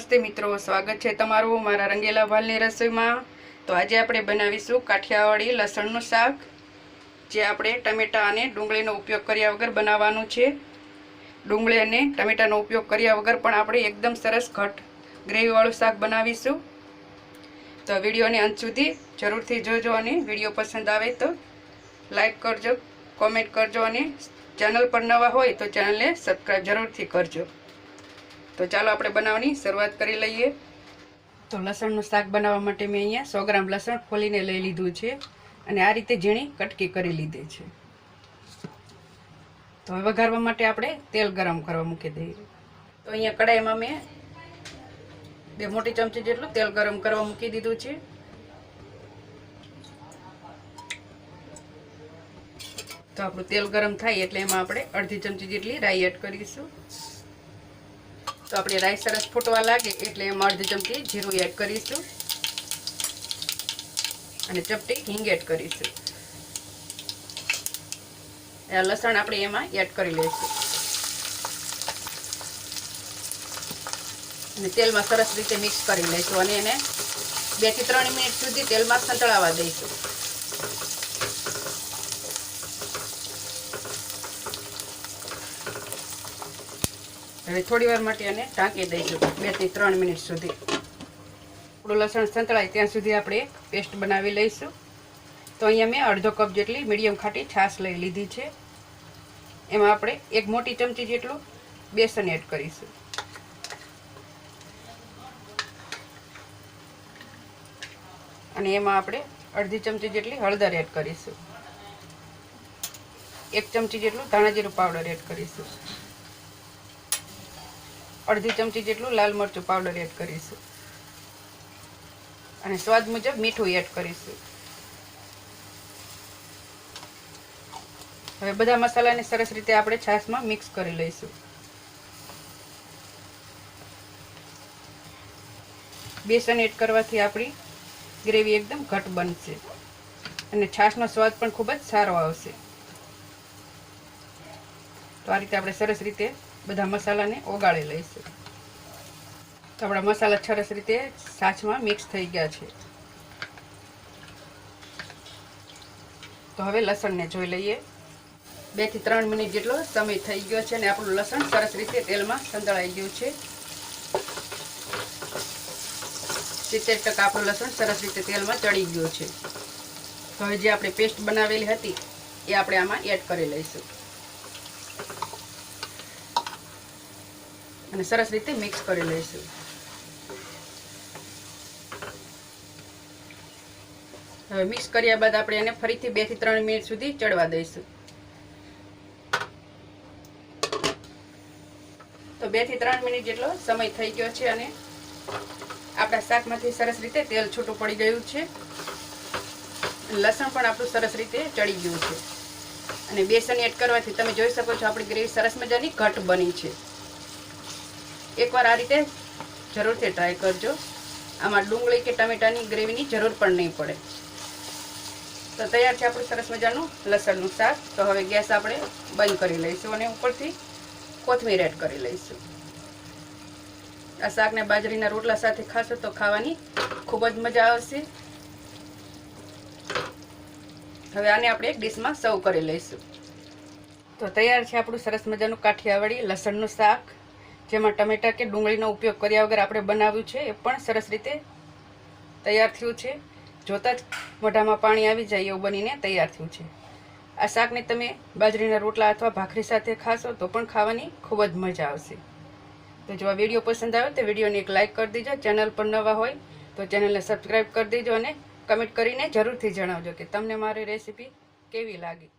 નમસ્તે મિત્રો, સ્વાગત છે તમારું મારા રંગેલા ભાલની રસોઈમાં. તો આજે આપણે બનાવીશું કાઠિયાવાડી લસણનું શાક, જે આપણે ટમેટાં અને ડુંગળીનો ઉપયોગ કર્યા વગર બનાવવાનું છે. ડુંગળી અને ટમેટાનો ઉપયોગ કર્યા વગર પણ આપણે એકદમ સરસ ઘટ ગ્રેવીવાળું શાક બનાવીશું. તો વિડીયોને અંત સુધી જરૂરથી જોજો અને વીડિયો પસંદ આવે તો લાઈક કરજો, કોમેન્ટ કરજો અને ચેનલ પર નવા હોય તો ચેનલને સબસ્ક્રાઈબ જરૂરથી કરજો. તો ચાલો આપણે બનાવવાની શરૂઆત કરી લઈએ. તો લસણનું શાક બનાવવા માટે મેં અહીંયા સો ગ્રામ લસણ ખોલીને લઈ લીધું છે અને આ રીતે ઝીણી કટકી કરી લીધી છે. તો હવે વઘારવા માટે આપણે તેલ ગરમ કરવા મૂકી દઈએ. તો અહીંયા કડાઈમાં મેં બે મોટી ચમચી જેટલું તેલ ગરમ કરવા મૂકી દીધું છે. તો આપણું તેલ ગરમ થાય એટલે એમાં આપણે અડધી ચમચી જેટલી રાઈ એડ કરીશું. તો આપણે રાઈસ સરસ ફૂટવા લાગે એટલે એમાં અડધી ચમચી જીરું એડ કરીશું. અને ચપટી હિંગ એડ કરીશું. લસણ આપણે એમાં એડ કરી લઈશું. અને તેલમાં સરસ રીતે મિક્સ કરી લઈશું અને એને બેથી ત્રણ મિનિટ સુધી તેલમાં સંતળાવા દઈશું. હવે થોડી વાર માટે એને ટાંકી દઈશું, બેથી ત્રણ મિનિટ સુધી. થોડું લસણ સંતળાય ત્યાં સુધી આપણે પેસ્ટ બનાવી લઈશું. તો અહીંયા મેં અડધો કપ જેટલી મીડિયમ ખાટી છાશ લઈ લીધી છે. એમાં આપણે એક મોટી ચમચી જેટલું બેસન એડ કરીશું. અને એમાં આપણે અડધી ચમચી જેટલી હળદર એડ કરીશું. એક ચમચી જેટલું ધાણાજીરું પાવડર એડ કરીશું. અડધી ચમચી જેટલું લાલ મરચું પાવડર એડ કરીશું. અને સ્વાદ મુજબ મીઠું એડ કરીશું. હવે બધા મસાલાને સરસ રીતે આપણે છાશમાં મિક્સ કરી લઈશું. બેસન એડ કરવાથી આપણી ગ્રેવી એકદમ ઘટ બનશે. અને છાશનો સ્વાદ પણ ખૂબ જ સારો આવશે. તો આ રીતે આપણે સરસ રીતે બધા મસાલાને ઓગાળી લઈશું તો આપણા મસાલા સરસ રીતે સાચમાં મિક્સ થઈ ગયા છે. તો હવે લસણને જોઈ લઈએ. બેથી ત્રણ મિનિટ જેટલો સમય થઈ ગયો છે અને આપણું લસણ સરસ રીતે તેલમાં સંતળાઈ ગયું છે. સિત્તેર ટકા આપણું લસણ સરસ રીતે તેલમાં ચડી ગયું છે. તો હવે જે આપણે પેસ્ટ બનાવેલી હતી, એ આપણે આમાં એડ કરી લઈશું. અને સરસ રીતે મિક્સ કરી લઈશું. હવે મિક્સ કર્યા બાદ આપણે એને ફરીથી બેથી ત્રણ મિનિટ સુધી ચડવા દઈશું. તો બેથી ત્રણ મિનિટ જેટલો સમય થઈ ગયો છે અને આપણા શાકમાંથી સરસ રીતે તેલ છૂટું પડી ગયું છે. લસણ પણ આપણું સરસ રીતે ચડી ગયું છે. અને બેસન એડ કરવાથી તમે જોઈ શકો છો આપણી ગ્રેવી સરસ મજાની ઘટ બની છે. એકવાર આ રીતે જરૂરથી ટ્રાય કરજો. આમાં ડુંગળી કે ટમેટાની ગ્રેવીની જરૂર પણ નહીં પડે. તો તૈયાર છે આપણું સરસ મજાનું લસણનું શાક. તો હવે ગેસ આપણે બંધ કરી લઈશું અને ઉપરથી કોથમીર એડ કરી લઈશું. આ શાકને બાજરીના રોટલા સાથે ખાશો તો ખાવાની ખૂબ જ મજા આવશે. હવે આને આપણે એક ડીશમાં સર્વ કરી લઈશું. તો તૈયાર છે આપણું સરસ મજાનું કાઠિયાવાડી લસણનું શાક. જેમાં ટમેટા કે ડુંગળીનો ઉપયોગ કર્યા વગર આપણે બનાવ્યું છે એ પણ સરસ રીતે તૈયાર થયું છે. જોતાં જ મોઢામાં પાણી આવી જાય એવું બનીને તૈયાર થયું છે. આ શાકને તમે બાજરીના રોટલા અથવા ભાખરી સાથે ખાશો તો પણ ખાવાની ખૂબ જ મજા આવશે. તો જો આ વીડિયો પસંદ આવે તો વિડીયોને એક લાઇક કરી દેજો. ચેનલ પર નવા હોય તો ચેનલને સબસ્ક્રાઈબ કરી દેજો અને કમેન્ટ કરીને જરૂરથી જણાવજો કે તમને મારી રેસીપી કેવી લાગી.